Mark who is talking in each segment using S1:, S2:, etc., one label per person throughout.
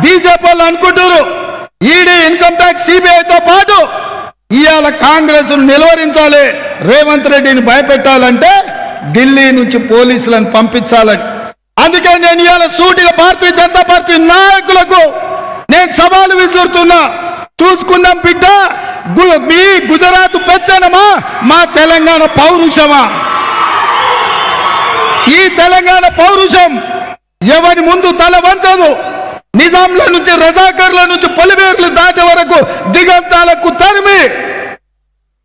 S1: BJP వాళ్ళు అనుకుంటారు. ED income tax సిబిఐతో పాటు ఇవాళ కాంగ్రెస్ నిలువరించాలి. రేవంత్ రెడ్డిని భయపెట్టాలంటే ఢిల్లీ నుంచి పోలీసులను పంపించాలని అందుకే నేను ఇవాళ సూటిగా భారతీయ జనతా పార్టీ నాయకులకు నేను సవాలు విసురుతున్నా. చూసుకుందాం బిడ్డ గు- మీ గుజరాత్ పెత్తనమా మా తెలంగాణ పౌరుషమా? ఈ తెలంగాణ పౌరుషం ఎవరి ముందు తల వంచదు. నిజాంల నుంచి రజాకర్ల నుంచి పలువేర్లు దాటే వరకు దిగంతాలకు తరిమి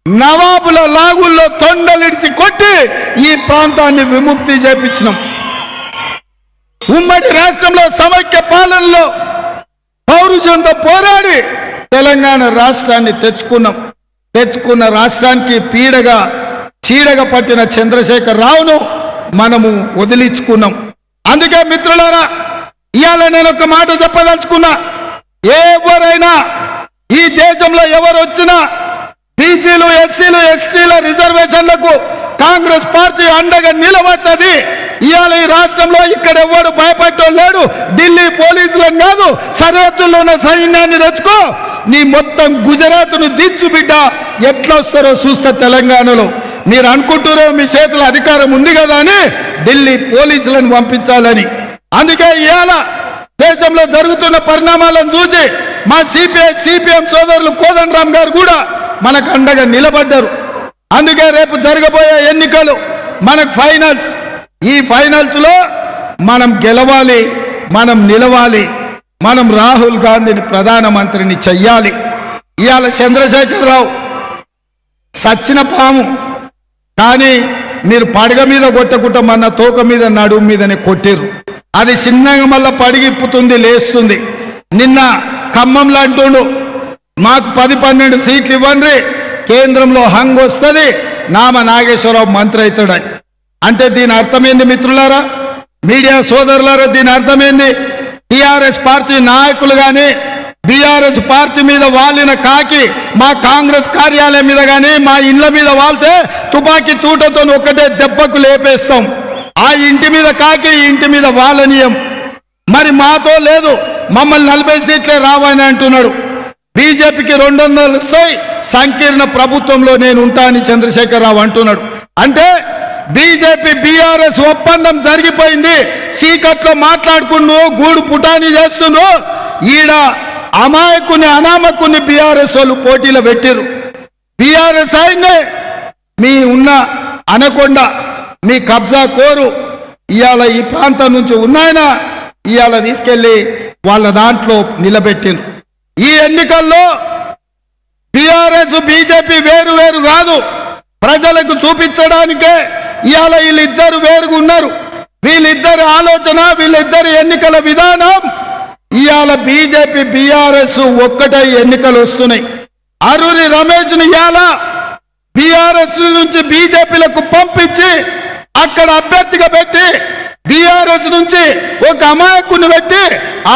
S1: నవాబుల లాగుల్లో తొండలిడిసి కొట్టి ఈ ప్రాంతాన్ని విముక్తి చేపించినాం. ఉమ్మడి రాష్ట్రంలో సమైక్య పాలనలో పౌరుషంతో పోరాడి తెలంగాణ రాష్ట్రాన్ని తెచ్చుకున్నాం. తెచ్చుకున్న రాష్ట్రానికి పీడగా చీడగా పట్టిన చంద్రశేఖర్ రావును మనము వదిలించుకున్నాం. అందుకే మిత్రులారా నేను ఒక మాట చెప్పదలుచుకున్నా. ఎవరైనా ఈ దేశంలో ఎవరు వచ్చినా బీసీలు ఎస్సీలు ఎస్టీల రిజర్వేషన్లకు కాంగ్రెస్ పార్టీ అండగా నిలబడుతుంది. ఇవాళ ఈ రాష్ట్రంలో ఇక్కడ ఎవడు భయపడటం లేడు. ఢిల్లీ పోలీసులను కాదు సరిహద్దుల్లో ఉన్న సైన్యాన్ని తెచ్చుకో. నీ మొత్తం గుజరాత్ను దించు బిడ్డ. ఎట్లా వస్తారో చూస్తా తెలంగాణలో. మీరు అనుకుంటారో మీ చేతుల అధికారం ఉంది కదా అని ఢిల్లీ పోలీసులను పంపించాలని. అందుకే ఇవాళ దేశంలో జరుగుతున్న పరిణామాలను చూసి మా సిపిఐ సిపిఎం సోదరులు కోదండరామ్ గారు కూడా మనకు అండగా నిలబడ్డారు. అందుకే రేపు జరగబోయే ఎన్నికలు మనకు ఫైనల్స్. ఈ ఫైనల్స్లో మనం గెలవాలి మనం నిలవాలి మనం రాహుల్ గాంధీని ప్రధానమంత్రిని చెయ్యాలి. ఇవాళ చంద్రశేఖరరావు సచ్చిన పాము. కానీ మీరు పడగ మీద కొట్టకుండా మన తోక మీద నడుము మీదనే కొట్టిర్రు. అది చిన్నగా మళ్ళా పడిగిప్పుతుంది లేస్తుంది. నిన్న ఖమ్మంలో అంటుండు మాకు పది పన్నెండు సీట్లు ఇవ్వండి కేంద్రంలో హంగ్ వస్తుంది నామ నాగేశ్వరరావు మంత్రి అవుతాడని అంటే దీని అర్థమైంది మిత్రులారా? మీడియా సోదరులారా దీని అర్థమైంది? టిఆర్ఎస్ పార్టీ నాయకులు కానీ బీఆర్ఎస్ పార్టీ మీద వాలిన కాకి మా కాంగ్రెస్ కార్యాలయం మీద కానీ మా ఇళ్ళ మీద వాళ్తే తుపాకీ తూటతో ఒక్కటే దెబ్బకు లేపేస్తాం. ఆ ఇంటి మీద కాకి ఈ ఇంటి మీద వాలనీయం మరి మాతో లేదు. మమ్మల్ని నలభై సీట్లే రావని అంటున్నాడు. బీజేపీకి రెండు వందలు వస్తాయి సంకీర్ణ ప్రభుత్వంలో నేను ఉంటానని చంద్రశేఖరరావు అంటున్నాడు. అంటే బీజేపీ బీఆర్ఎస్ ఒప్పందం జరిగిపోయింది. సీకట్లో మాట్లాడుకుండు గూడు పుటాని చేస్తుండ్రు. ఈడ అమాయకుని అనామకుని బీఆర్ఎస్ వాళ్ళు పోటీలో పెట్టిరు బీఆర్ఎస్ ఆయన్నే మీ ఉన్న అనకొండ మీ కబ్జా కోరు. ఇవాళ ఈ ప్రాంతం నుంచి ఉన్నాయన? ఇవాళ తీసుకెళ్ళి వాళ్ళ దాంట్లో నిలబెట్టిండ్రు. ఈ ఎన్నికల్లో టిఆర్ఎస్ బీజేపీ వేరు వేరు కాదు. ప్రజలకు చూపించడానికే ఇవాళ వీళ్ళిద్దరు వేరుగా ఉన్నారు. వీళ్ళిద్దరి ఆలోచన వీళ్ళిద్దరి ఎన్నికల విధానం. ఇవాళ బీజేపీ బీఆర్ఎస్ ఒక్కటై ఎన్నికలు వస్తున్నాయి. అరూరి రమేష్ని ఇవాళ బీఆర్ఎస్ నుంచి బీజేపీలకు పంపించి అక్కడ అభ్యర్థిగా పెట్టి బీఆర్ఎస్ నుంచి ఒక అమాయకుని పెట్టి